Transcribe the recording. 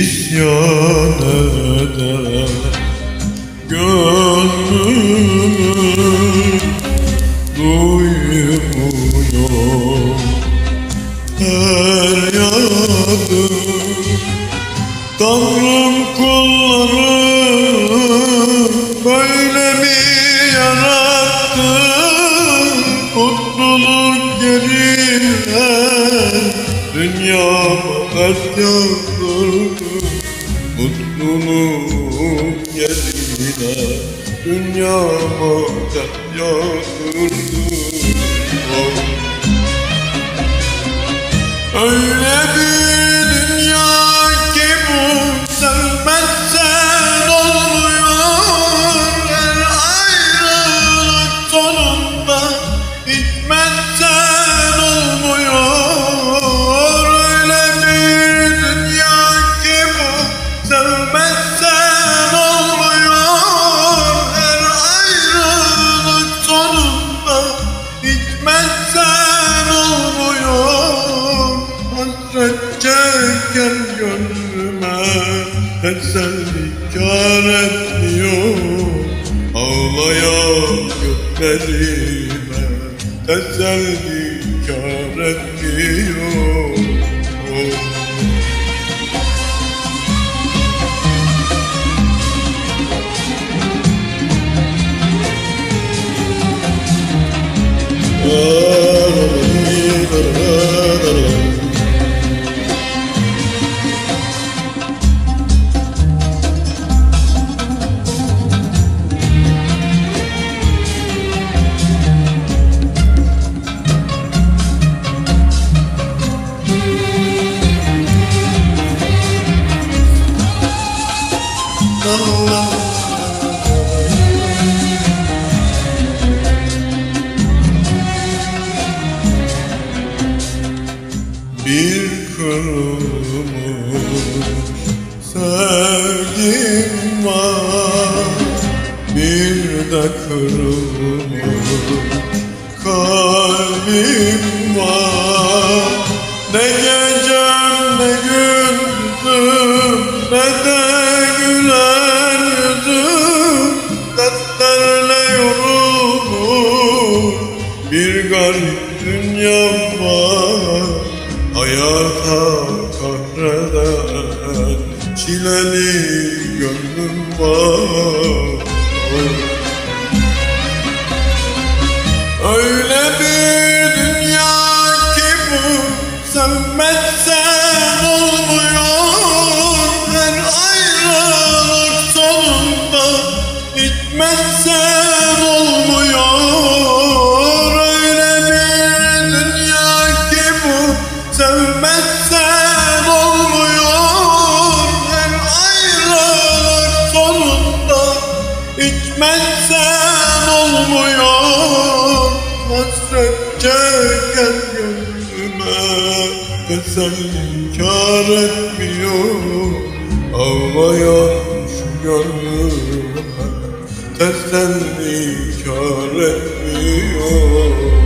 isyan eder Gönlümün duymuyor. Her yanı Tanrım kulları böyle mi yarattı dünya dert yazdırdı Mutluluk yerine dünya dert yazdırdı teselli kar etmiyor Ağlayan gözlerime teselli kar etmiyor oh. Bir kırılmış sevgim var. Bir de kırılmış kalbim var. Ne gecem ne gündüzüm ne dünya Hayata kahreden çileli gönlüm var. Öyle bir dünya ki bu sevmezsen olmuyor. Her ayrılık sonunda bitmezsen bitmezsen olmuyor. Hasret çeken gönlüme teselli kar etmiyor. Ağlayan şu gönlüme teselli kar etmiyor